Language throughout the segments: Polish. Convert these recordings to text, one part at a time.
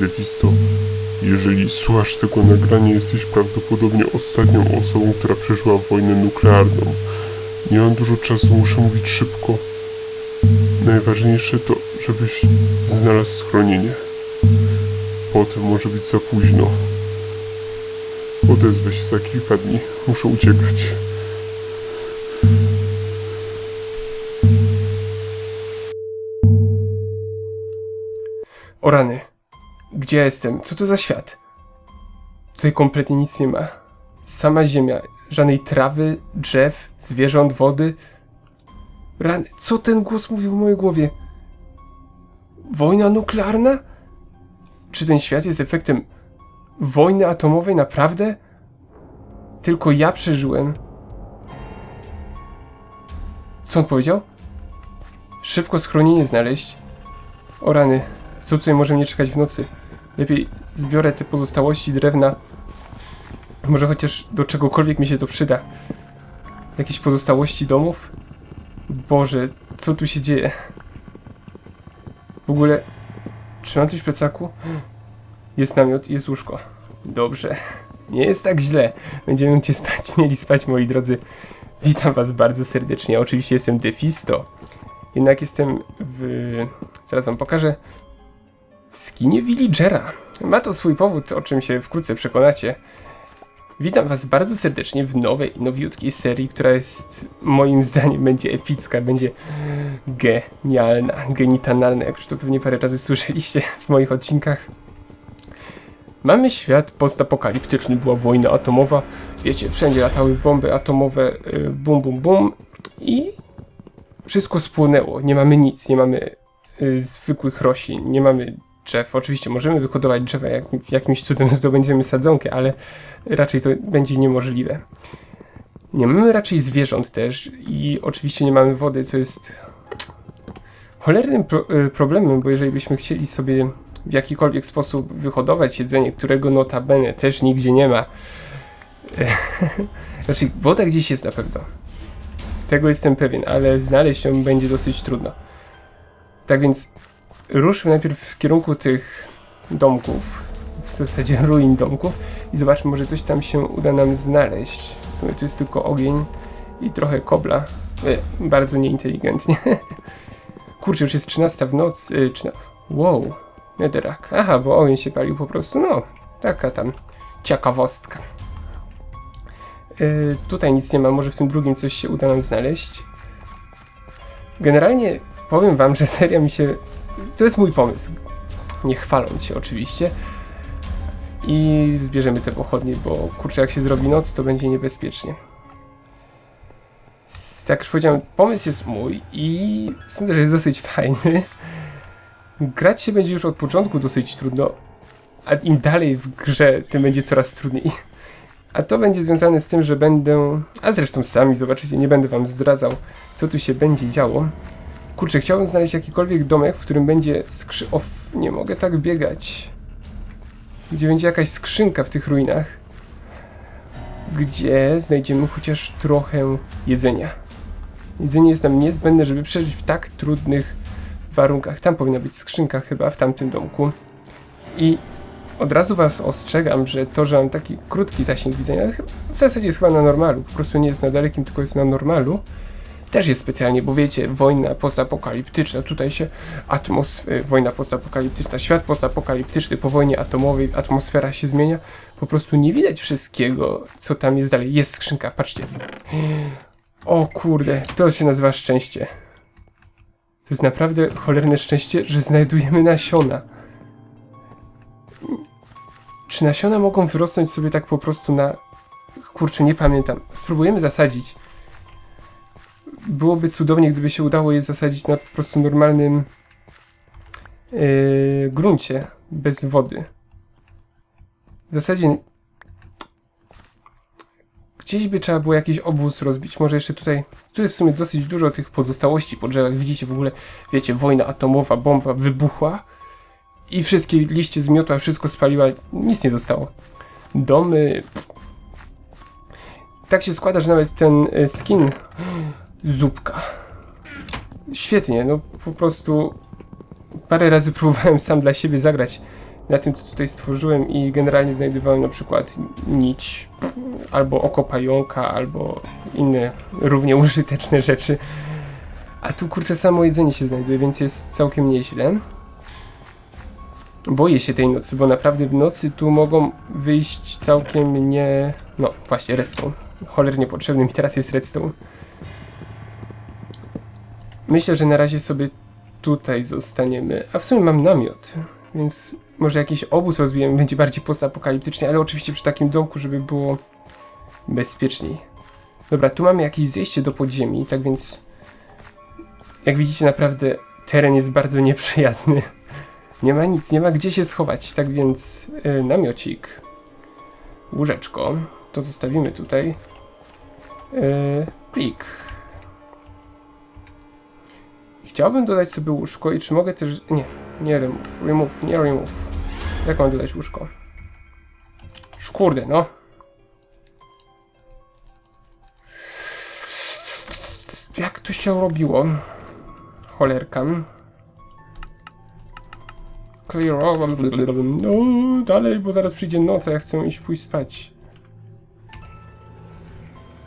Defisto. Jeżeli słuchasz tego nagrania, jesteś prawdopodobnie ostatnią osobą, która przeżyła wojnę nuklearną. Nie mam dużo czasu, muszę mówić szybko. Najważniejsze to, żebyś znalazł schronienie. Potem może być za późno. Odezwę się za kilka dni. Muszę uciekać. O rany. Gdzie jestem? Co to za świat? Tutaj kompletnie nic nie ma. Sama ziemia. Żadnej trawy, drzew, zwierząt, wody. Rany. Co ten głos mówił w mojej głowie? Wojna nuklearna? Czy ten świat jest efektem wojny atomowej naprawdę? Tylko ja przeżyłem. Co on powiedział? Szybko schronienie znaleźć. O rany. Co tutaj może mnie czekać w nocy? Lepiej zbiorę te pozostałości drewna. Może chociaż do czegokolwiek mi się to przyda. Jakieś pozostałości domów? Boże, co tu się dzieje? W ogóle, czy mam coś w plecaku? Jest namiot, jest łóżko. Dobrze. Nie jest tak źle. Będziemy gdzie spać, mieli spać, moi drodzy. Witam was bardzo serdecznie. Oczywiście jestem Defisto. Jednak jestem w... Teraz wam pokażę w skinie villagera. Ma to swój powód, o czym się wkrótce przekonacie. Witam Was bardzo serdecznie w nowej, nowiutkiej serii, która jest moim zdaniem będzie epicka, będzie genialna, genitalna, jak już to pewnie parę razy słyszeliście w moich odcinkach. Mamy świat postapokaliptyczny, była wojna atomowa, wiecie, wszędzie latały bomby atomowe, y, bum bum bum i wszystko spłonęło, nie mamy nic, nie mamy y, zwykłych roślin, nie mamy drzew. Oczywiście możemy wyhodować drzewa, jak, jakimś cudem zdobędziemy sadzonkę, ale raczej to będzie niemożliwe. Nie mamy raczej zwierząt też i oczywiście nie mamy wody, co jest cholernym pro, y, problemem, bo jeżeli byśmy chcieli sobie w jakikolwiek sposób wyhodować jedzenie, którego notabene też nigdzie nie ma, raczej woda gdzieś jest na pewno. Tego jestem pewien, ale znaleźć ją będzie dosyć trudno. Tak więc ruszmy najpierw w kierunku tych domków, w zasadzie ruin domków i zobaczmy, może coś tam się uda nam znaleźć. W sumie tu jest tylko ogień i trochę kobla. E, bardzo nieinteligentnie. Kurczę, już jest 13 w nocy. E, 13. Wow. Aha, bo ogień się palił po prostu. No, taka tam ciekawostka. E, tutaj nic nie ma, może w tym drugim coś się uda nam znaleźć. Generalnie powiem wam, że seria mi się to jest mój pomysł. Nie chwaląc się oczywiście. I zbierzemy te pochodnie, bo kurczę, jak się zrobi noc, to będzie niebezpiecznie. Jak już powiedziałem, pomysł jest mój i sądzę, że jest dosyć fajny. Grać się będzie już od początku dosyć trudno, a im dalej w grze, tym będzie coraz trudniej. A to będzie związane z tym, że będę. A zresztą sami zobaczycie, nie będę wam zdradzał, co tu się będzie działo. Kurczę, chciałbym znaleźć jakikolwiek domek, w którym będzie skrzy... Of, nie mogę tak biegać. Gdzie będzie jakaś skrzynka w tych ruinach. Gdzie znajdziemy chociaż trochę jedzenia. Jedzenie jest nam niezbędne, żeby przeżyć w tak trudnych warunkach. Tam powinna być skrzynka chyba, w tamtym domku. I od razu was ostrzegam, że to, że mam taki krótki zasięg widzenia, w zasadzie jest chyba na normalu. Po prostu nie jest na dalekim, tylko jest na normalu też jest specjalnie, bo wiecie, wojna postapokaliptyczna, tutaj się atmos... wojna postapokaliptyczna, świat postapokaliptyczny po wojnie atomowej, atmosfera się zmienia, po prostu nie widać wszystkiego, co tam jest dalej. Jest skrzynka, patrzcie. O kurde, to się nazywa szczęście. To jest naprawdę cholerne szczęście, że znajdujemy nasiona. Czy nasiona mogą wyrosnąć sobie tak po prostu na... Kurczę, nie pamiętam. Spróbujemy zasadzić byłoby cudownie, gdyby się udało je zasadzić na po prostu normalnym yy, gruncie, bez wody. W zasadzie gdzieś by trzeba było jakiś obwóz rozbić. Może jeszcze tutaj, tu jest w sumie dosyć dużo tych pozostałości po drzewach. Widzicie w ogóle, wiecie, wojna atomowa, bomba wybuchła i wszystkie liście zmiotła, wszystko spaliła, nic nie zostało. Domy... Pff. Tak się składa, że nawet ten y, skin Zupka. Świetnie, no po prostu parę razy próbowałem sam dla siebie zagrać na tym, co tutaj stworzyłem i generalnie znajdowałem na przykład nić, albo oko pająka, albo inne równie użyteczne rzeczy. A tu kurczę samo jedzenie się znajduje, więc jest całkiem nieźle. Boję się tej nocy, bo naprawdę w nocy tu mogą wyjść całkiem nie... No właśnie, redstone. Cholernie potrzebny mi teraz jest redstone. Myślę, że na razie sobie tutaj zostaniemy. A w sumie mam namiot, więc może jakiś obóz rozbijemy, będzie bardziej postapokaliptycznie, ale oczywiście przy takim domku, żeby było bezpieczniej. Dobra, tu mamy jakieś zejście do podziemi, tak więc jak widzicie naprawdę teren jest bardzo nieprzyjazny. Nie ma nic, nie ma gdzie się schować, tak więc y, namiocik, łóżeczko, to zostawimy tutaj. Y, klik. Chciałbym dodać sobie łóżko i czy mogę też... Nie, nie remove, remove, nie remove. Jak mam dodać łóżko? Szkurde, no. Jak to się robiło? Cholerka. Clear. No, dalej, bo zaraz przyjdzie noc, a ja chcę iść pójść spać.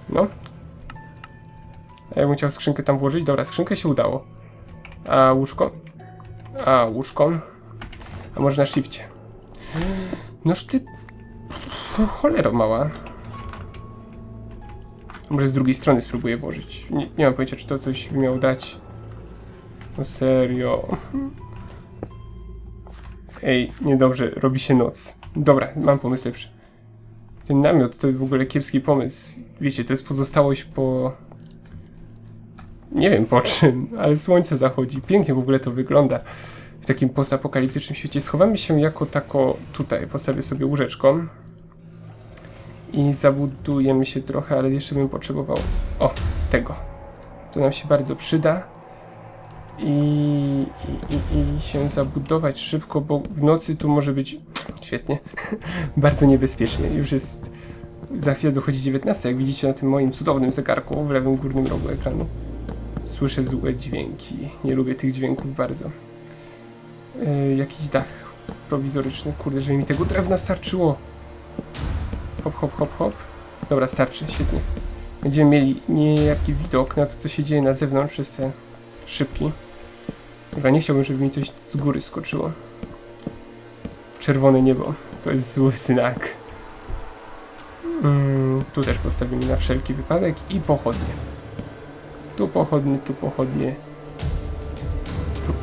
No. Ja bym chciał skrzynkę tam włożyć. Dobra, skrzynkę się udało. A łóżko? A łóżko? A może na shifcie? Noż ty... Cholero mała. Może z drugiej strony spróbuję włożyć. Nie, nie mam pojęcia, czy to coś by miało dać. No serio. Ej, niedobrze, robi się noc. Dobra, mam pomysł lepszy. Ten namiot to jest w ogóle kiepski pomysł. Wiecie, to jest pozostałość po... Nie wiem po czym, ale słońce zachodzi. Pięknie w ogóle to wygląda. W takim postapokaliptycznym świecie. Schowamy się jako tako tutaj. Postawię sobie łóżeczką. I zabudujemy się trochę, ale jeszcze bym potrzebował... O, tego. To nam się bardzo przyda i, i, i, się zabudować szybko, bo w nocy tu może być świetnie, bardzo niebezpiecznie. Już jest za chwilę dochodzi 19, jak widzicie na tym moim cudownym zegarku w lewym górnym rogu ekranu. Słyszę złe dźwięki. Nie lubię tych dźwięków bardzo. Yy, jakiś dach prowizoryczny. Kurde, żeby mi tego drewna starczyło. Hop, hop, hop, hop. Dobra, starczy, świetnie. Będziemy mieli niejaki widok na to, co się dzieje na zewnątrz przez te szybki. Dobra, nie chciałbym, żeby mi coś z góry skoczyło. Czerwone niebo. To jest zły znak. Mm, tu też postawimy na wszelki wypadek i pochodnie. Tu pochodnie, tu pochodnie.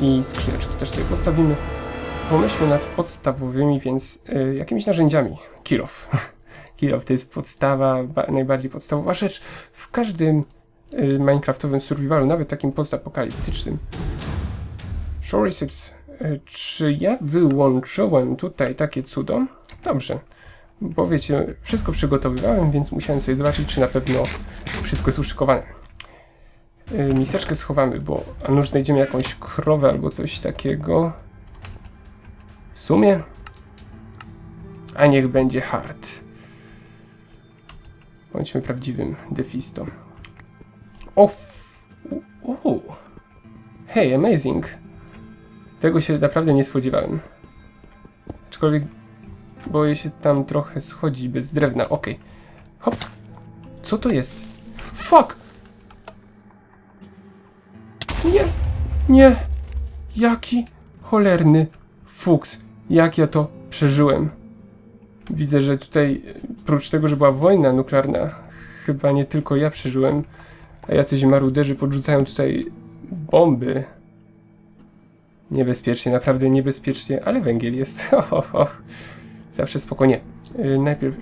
I skrzyneczki też sobie postawimy. Pomyślmy nad podstawowymi, więc y, jakimiś narzędziami. Kilof. Kilof to jest podstawa, ba- najbardziej podstawowa rzecz w każdym y, Minecraftowym survivalu, nawet takim postapokaliptycznym. Show receipts. Y, Czy ja wyłączyłem tutaj takie cudo? Dobrze. Bo wiecie, wszystko przygotowywałem, więc musiałem sobie zobaczyć, czy na pewno wszystko jest uszykowane. Y, Miseczkę schowamy, bo a nuż znajdziemy jakąś krowę albo coś takiego. W sumie? A niech będzie hard. Bądźmy prawdziwym Defisto. O! f- u- u. Hej, amazing! Tego się naprawdę nie spodziewałem. Aczkolwiek boję się tam trochę schodzić bez drewna. Okej. Hops. Co to jest? Fuck! Nie! Nie! Jaki cholerny fuks. Jak ja to przeżyłem. Widzę, że tutaj, prócz tego, że była wojna nuklearna, chyba nie tylko ja przeżyłem, a jacyś maruderzy podrzucają tutaj bomby. Niebezpiecznie, naprawdę niebezpiecznie, ale węgiel jest. Zawsze spokojnie. Yy, najpierw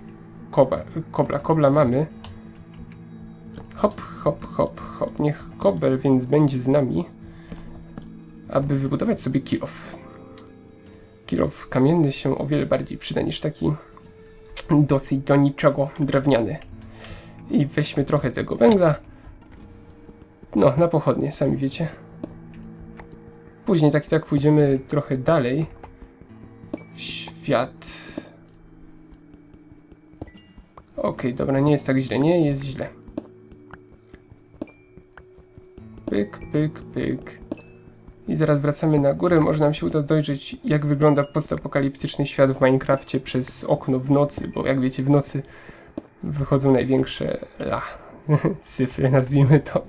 kobla, kobla, kobla mamy. Hop, hop, hop, hop. Niech kobel więc będzie z nami, aby wybudować sobie kilof. Kilof kamienny się o wiele bardziej przyda niż taki dosyć do niczego drewniany. I weźmy trochę tego węgla. No, na pochodnie, sami wiecie. Później tak i tak pójdziemy trochę dalej w świat. Okej, dobra, nie jest tak źle, nie jest źle. Pyk, pyk, pyk. I zaraz wracamy na górę. Może nam się uda dojrzeć, jak wygląda postapokaliptyczny świat w Minecrafcie przez okno w nocy, bo jak wiecie, w nocy wychodzą największe la, syfy, nazwijmy to.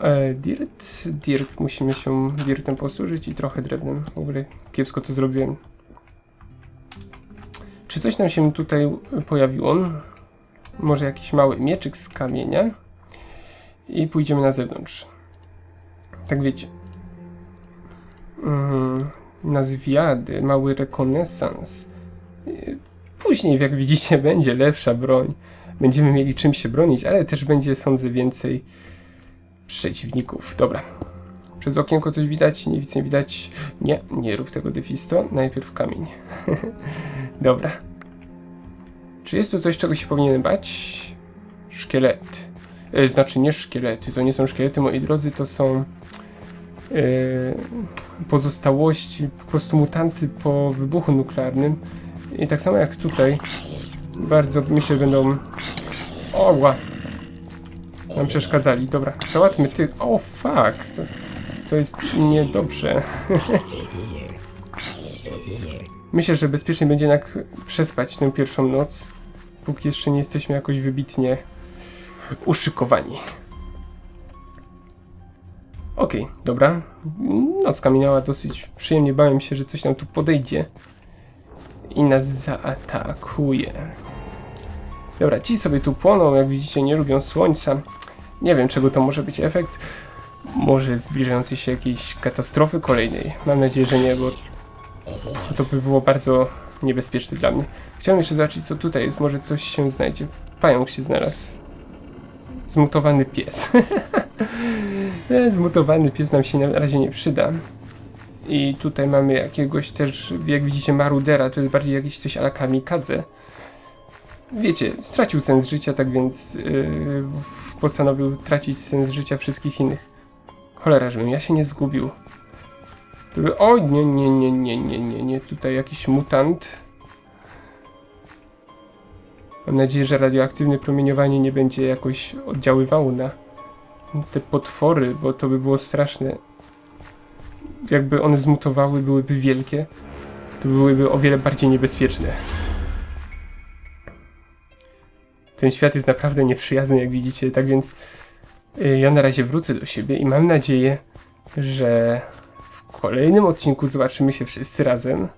E, dirt, dirt, musimy się dirtem posłużyć i trochę drewnem. W ogóle kiepsko to zrobiłem. Czy coś nam się tutaj pojawiło? Może jakiś mały mieczyk z kamienia? I pójdziemy na zewnątrz. Tak wiecie. Mm, na zwiady, mały rekonesans. Y, Później, jak widzicie, będzie lepsza broń. Będziemy mieli czym się bronić, ale też będzie, sądzę, więcej przeciwników. Dobra. Przez okienko coś widać? Nie nic nie widać. Nie, nie rób tego defisto. Najpierw kamień. Dobra. Czy jest tu coś, czego się powinienem bać? Szkielet. E, znaczy nie szkielety, to nie są szkielety, moi drodzy, to są e, pozostałości, po prostu mutanty po wybuchu nuklearnym. I tak samo jak tutaj, bardzo myślę, będą... Oła! Nam przeszkadzali. Dobra, załatwmy ty... O, fuck! To, to jest niedobrze. Myślę, że bezpiecznie będzie jednak przespać tę pierwszą noc, póki jeszcze nie jesteśmy jakoś wybitnie uszykowani. Okej, dobra. Nocka minęła dosyć przyjemnie. Bałem się, że coś nam tu podejdzie i nas zaatakuje. Dobra, ci sobie tu płoną, jak widzicie, nie lubią słońca. Nie wiem, czego to może być efekt. Może zbliżającej się jakiejś katastrofy kolejnej. Mam nadzieję, że nie, bo to by było bardzo niebezpieczne dla mnie. Chciałem jeszcze zobaczyć, co tutaj jest. Może coś się znajdzie. Pająk się znalazł. Zmutowany pies. E, Zmutowany pies nam się na razie nie przyda. I tutaj mamy jakiegoś też, jak widzicie, marudera, to jest bardziej jakiś coś ala kamikadze. Wiecie, stracił sens życia, tak więc yy, postanowił tracić sens życia wszystkich innych. Cholera, żebym ja się nie zgubił. To by... Oj, nie, nie, nie, nie, nie, nie, nie, tutaj jakiś mutant. Mam nadzieję, że radioaktywne promieniowanie nie będzie jakoś oddziaływało na te potwory, bo to by było straszne. Jakby one zmutowały, byłyby wielkie, to byłyby o wiele bardziej niebezpieczne. Ten świat jest naprawdę nieprzyjazny, jak widzicie, tak więc y, ja na razie wrócę do siebie i mam nadzieję, że w kolejnym odcinku zobaczymy się wszyscy razem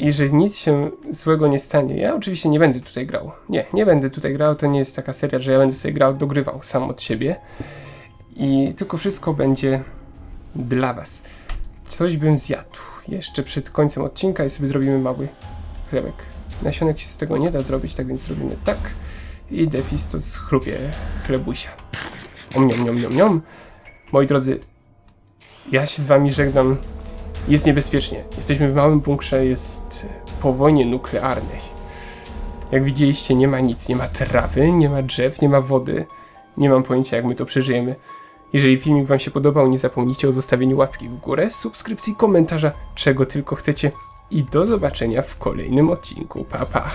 i że nic się złego nie stanie. Ja oczywiście nie będę tutaj grał. Nie, nie będę tutaj grał, to nie jest taka seria, że ja będę sobie grał, dogrywał sam od siebie. I tylko wszystko będzie dla was. Coś bym zjadł jeszcze przed końcem odcinka i sobie zrobimy mały chlebek. Nasionek się z tego nie da zrobić, tak więc zrobimy tak. I Defisto schrupie chlebusia. Om, niom, niom, niom, niom. Moi drodzy, ja się z wami żegnam. Jest niebezpiecznie. Jesteśmy w małym bunkrze, jest po wojnie nuklearnej. Jak widzieliście, nie ma nic. Nie ma trawy, nie ma drzew, nie ma wody. Nie mam pojęcia, jak my to przeżyjemy. Jeżeli filmik Wam się podobał, nie zapomnijcie o zostawieniu łapki w górę, subskrypcji, komentarza, czego tylko chcecie. I do zobaczenia w kolejnym odcinku. Pa, pa.